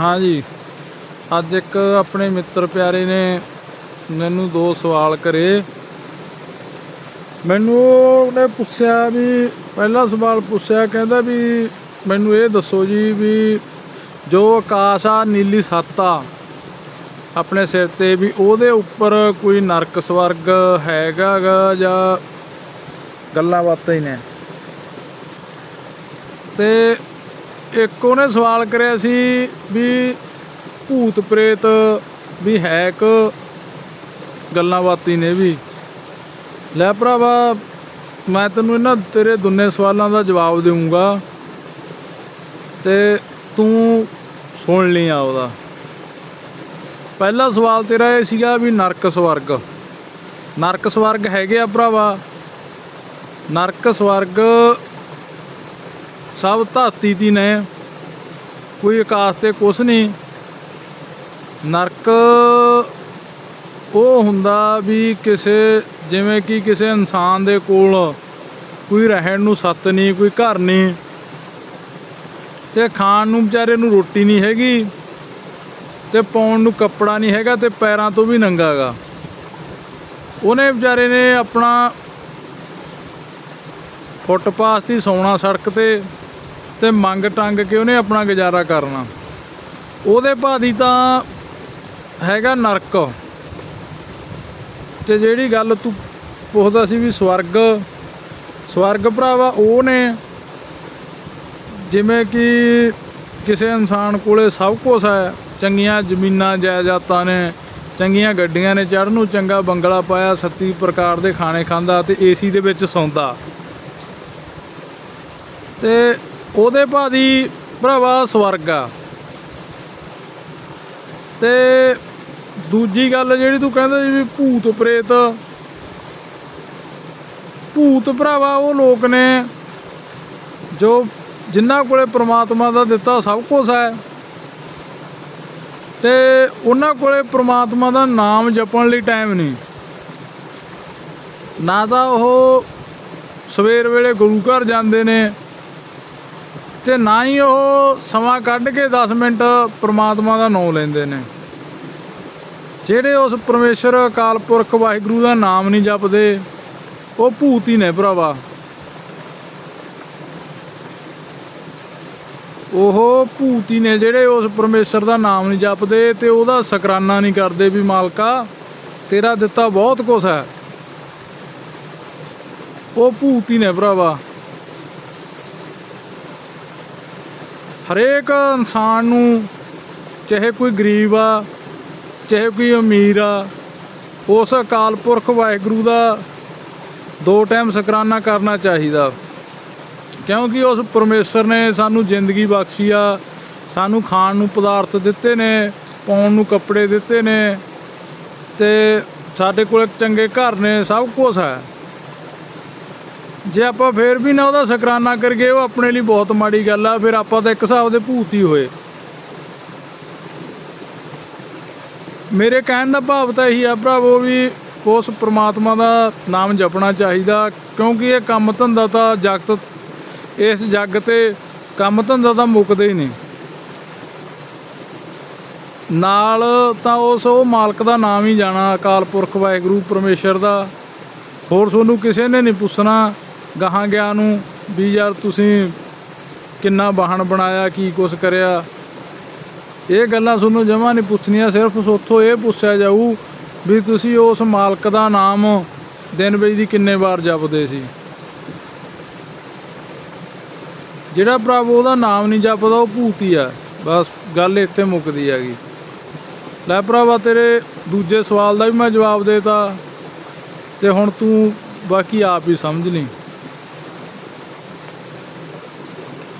ਹਾਂਜੀ ਅੱਜ ਇੱਕ ਆਪਣੇ ਮਿੱਤਰ ਪਿਆਰੇ ਨੇ ਮੈਨੂੰ ਦੋ ਸਵਾਲ ਕਰੇ। ਮੈਨੂੰ ਉਹਨੇ ਪੁੱਛਿਆ ਵੀ, ਪਹਿਲਾ ਸਵਾਲ ਪੁੱਛਿਆ, ਕਹਿੰਦਾ ਵੀ ਮੈਨੂੰ ਇਹ ਦੱਸੋ ਜੀ ਵੀ ਜੋ ਆਕਾਸ਼ ਆ, ਨੀਲੀ ਸੱਤ ਆ, ਆਪਣੇ ਸਿਰ ਤੇ ਵੀ ਉਹਦੇ ਉੱਪਰ ਕੋਈ ਨਰਕ ਸਵਰਗ ਹੈਗਾ ਗਾ ਜਾਂ ਗੱਲਾਂ ਬਾਤਾਂ ਹੀ ਨੇ? ਤੇ ਇੱਕ ਉਹਨੇ ਸਵਾਲ ਕਰਿਆ ਸੀ ਵੀ ਭੂਤ ਪ੍ਰੇਤ ਵੀ ਹੈ ਇੱਕ, ਗੱਲਾਂ ਬਾਤੀ ਨੇ ਵੀ। ਲੈ ਭਰਾਵਾ, ਮੈਂ ਤੈਨੂੰ ਇਹਨਾਂ ਤੇਰੇ ਦੁੰਨੇ ਸਵਾਲਾਂ ਦਾ ਜਵਾਬ ਦੇਵਾਂਗਾ ਤੇ ਤੂੰ ਸੁਣ ਲਈ ਆ ਉਹਦਾ। ਪਹਿਲਾ ਸਵਾਲ ਤੇਰਾ ਇਹ ਸੀਗਾ ਵੀ ਨਰਕ ਸਵਰਗ। ਨਰਕ ਸਵਰਗ ਹੈਗੇ ਆ ਭਰਾਵਾ। ਨਰਕ ਸਵਰਗ ਸਭ ਧਰਤੀ ਦੀ ਨੇ, ਕੋਈ ਆਕਾਸ਼ ਤੇ ਕੁਛ ਨਹੀਂ। ਨਰਕ ਉਹ ਹੁੰਦਾ ਵੀ ਕਿਸੇ, ਜਿਵੇਂ ਕਿ ਕਿਸੇ ਇਨਸਾਨ ਦੇ ਕੋਲ ਕੋਈ ਰਹਿਣ ਨੂੰ ਸੱਤ ਨਹੀਂ, ਕੋਈ ਘਰ ਨਹੀਂ ਤੇ ਖਾਣ ਨੂੰ ਵਿਚਾਰੇ ਨੂੰ ਰੋਟੀ ਨਹੀਂ ਹੈਗੀ ਤੇ ਪਾਉਣ ਨੂੰ ਕੱਪੜਾ ਨਹੀਂ ਹੈਗਾ ਤੇ ਪੈਰਾਂ ਤੋਂ ਵੀ ਨੰਗਾ ਗਾ। ਉਹਨੇ ਵਿਚਾਰੇ ਨੇ ਆਪਣਾ ਫੁੱਟਪਾਥ ਦੀ ਸੌਣਾ ਸੜਕ ਤੇ ਤੇ ਮੰਗ ਟੰਗ ਕੇ ਉਹਨੇ ਆਪਣਾ ਗੁਜ਼ਾਰਾ ਕਰਨਾ। ਉਹਦੇ ਭਾਦੀ ਤਾਂ ਹੈਗਾ ਨਰਕ। ਤੇ ਜਿਹੜੀ ਗੱਲ ਤੂੰ ਪੁੱਛਦਾ ਸੀ ਵੀ ਸਵਰਗ ਸਵਰਗ ਭਰਾਵਾ ਉਹ ਨੇ, ਜਿਵੇਂ ਕਿ ਕਿਸੇ ਇਨਸਾਨ ਕੋਲੇ ਸਭ ਕੁਝ ਹੈ, ਚੰਗੀਆਂ ਜ਼ਮੀਨਾਂ, ਜਾਇਦਾਦਾਂ ਨੇ, ਚੰਗੀਆਂ ਗੱਡੀਆਂ ਨੇ, ਚੜ੍ਹਨ ਨੂੰ ਚੰਗਾ ਬੰਗਲਾ ਪਾਇਆ 37 ਪ੍ਰਕਾਰ ਦੇ ਖਾਣੇ ਖਾਂਦਾ ਤੇ ਏਸੀ ਦੇ ਵਿੱਚ ਸੌਂਦਾ। ਤੇ ਉਹਦੇ ਭਾਦੀ ਭਰਾਵਾ ਸਵਰਗ ਆ। ਤੇ ਦੂਜੀ ਗੱਲ ਜਿਹੜੀ ਤੂੰ ਕਹਿੰਦਾ ਜੀ ਭੂਤ ਪ੍ਰੇਤ, ਭੂਤ ਭਰਾਵਾ ਉਹ ਲੋਕ ਨੇ ਜੋ ਜਿਨ੍ਹਾਂ ਕੋਲੇ ਪ੍ਰਮਾਤਮਾ ਦਾ ਦਿੱਤਾ ਸਭ ਕੁਝ ਹੈ। ਤੇ ਉਹਨਾਂ ਕੋਲੇ ਪ੍ਰਮਾਤਮਾ ਦਾ ਨਾਮ ਜਪਣ ਲਈ ਟਾਈਮ ਨਹੀਂ। ਨਾ ਤਾਂ ਉਹ ਸਵੇਰ ਵੇਲੇ ਗੁਰੂ ਘਰ ਜਾਂਦੇ ਨੇ ਤੇ ਨਾ ਹੀ ਉਹ ਸਮਾਂ ਕੱਢ ਕੇ 10 ਮਿੰਟ ਪ੍ਰਮਾਤਮਾ ਦਾ ਨਾਮ ਲੈਂਦੇ ਨੇ। ਜਿਹੜੇ ਉਸ ਪਰਮੇਸ਼ਰ ਅਕਾਲ ਪੁਰਖ ਵਾਹਿਗੁਰੂ ਦਾ ਨਾਮ ਨਹੀਂ ਜਪਦੇ, ਉਹ ਭੂਤ ਹੀ ਨੇ ਭਰਾਵਾ। ਉਹ ਭੂਤ ਹੀ ਨੇ ਜਿਹੜੇ ਉਸ ਪਰਮੇਸ਼ਰ ਦਾ ਨਾਮ ਨਹੀਂ ਜਪਦੇ ਤੇ ਉਹਦਾ ਸ਼ੁਕਰਾਨਾ ਨਹੀਂ ਕਰਦੇ ਵੀ ਮਾਲਕਾ, ਤੇਰਾ ਦਿੱਤਾ ਬਹੁਤ ਕੁਛ ਹੈ। ਉਹ ਭੂਤ ਹੀ ਨੇ ਭਰਾਵਾ। ਹਰੇਕ ਇਨਸਾਨ ਨੂੰ, ਚਾਹੇ ਕੋਈ ਗਰੀਬ ਆ, ਚਾਹੇ ਕੋਈ ਅਮੀਰ ਆ, ਉਸ ਅਕਾਲ ਪੁਰਖ ਵਾਹਿਗੁਰੂ ਦਾ ਦੋ ਟਾਈਮ ਸ਼ੁਕਰਾਨਾ ਕਰਨਾ ਚਾਹੀਦਾ। ਕਿਉਂਕਿ ਉਸ ਪਰਮੇਸ਼ਰ ਨੇ ਸਾਨੂੰ ਜ਼ਿੰਦਗੀ ਬਖਸ਼ੀ ਆ, ਸਾਨੂੰ ਖਾਣ ਨੂੰ ਪਦਾਰਥ ਦਿੱਤੇ ਨੇ, ਪਾਉਣ ਨੂੰ ਕੱਪੜੇ ਦਿੱਤੇ ਨੇ, ਤੇ ਸਾਡੇ ਕੋਲ ਚੰਗੇ ਘਰ ਨੇ, ਸਭ ਕੁਝ ਹੈ। ਜੇ ਆਪਾਂ ਫੇਰ ਵੀ ਨਾ ਉਹਦਾ ਸ਼ੁਕਰਾਨਾ ਕਰੀਏ, ਉਹ ਆਪਣੇ ਲਈ ਬਹੁਤ ਮਾੜੀ ਗੱਲ ਆ। ਫਿਰ ਆਪਾਂ ਤਾਂ ਇੱਕ ਹਿਸਾਬ ਦੇ ਭੂਤ ਹੀ ਹੋਏ। ਮੇਰੇ ਕਹਿਣ ਦਾ ਭਾਵ ਤਾਂ ਇਹੀ ਆ ਭਰਾਵੋ ਵੀ ਉਸ ਪ੍ਰਮਾਤਮਾ ਦਾ ਨਾਮ ਜਪਣਾ ਚਾਹੀਦਾ, ਕਿਉਂਕਿ ਇਹ ਕੰਮ ਧੰਦਾ ਤਾਂ ਜਗਤ, ਇਸ ਜੱਗ ਤੇ ਕੰਮ ਧੰਦਾ ਤਾਂ ਮੁੱਕਦੇ ਹੀ ਨਹੀਂ। ਨਾਲ ਤਾਂ ਉਸ ਉਹ ਮਾਲਕ ਦਾ ਨਾਮ ਹੀ ਜਾਣਾ, ਅਕਾਲ ਪੁਰਖ ਵਾਹਿਗੁਰੂ ਪਰਮੇਸ਼ਰ ਦਾ। ਹੋਰ ਤੁਹਾਨੂੰ ਕਿਸੇ ਨੇ ਨਹੀਂ ਪੁੱਛਣਾ। ਗਾਹਾਂ ਗਿਆ ਨੂੰ ਵੀ ਯਾਰ ਤੁਸੀਂ ਕਿੰਨਾ ਵਾਹਣ ਬਣਾਇਆ, ਕੀ ਕੁਛ ਕਰਿਆ। ਇਹ ਗੱਲਾਂ ਤੁਹਾਨੂੰ ਜਮਾ ਨਹੀਂ ਪੁੱਛਣੀਆਂ, ਸਿਰਫ ਉੱਥੋਂ ਇਹ ਪੁੱਛਿਆ ਜਾਊ ਵੀ ਤੁਸੀਂ ਉਸ ਮਾਲਕ ਦਾ ਨਾਮ ਦਿਨ ਵਿੱਚ ਦੀ ਕਿੰਨੇ ਵਾਰ ਜਪਦੇ ਸੀ। ਜਿਹੜਾ ਪ੍ਰਭੂ ਉਹਦਾ ਨਾਮ ਨਹੀਂ ਜਪਦਾ, ਉਹ ਭੂਤੀ ਆ। ਬਸ ਗੱਲ ਇੱਥੇ ਮੁੱਕਦੀ ਹੈਗੀ। ਲੈ ਭਰਾਵਾ, ਤੇਰੇ ਦੂਜੇ ਸਵਾਲ ਦਾ ਵੀ ਮੈਂ ਜਵਾਬ ਦੇਤਾ ਤੇ ਹੁਣ ਤੂੰ ਬਾਕੀ ਆਪ ਹੀ ਸਮਝ ਲਈ।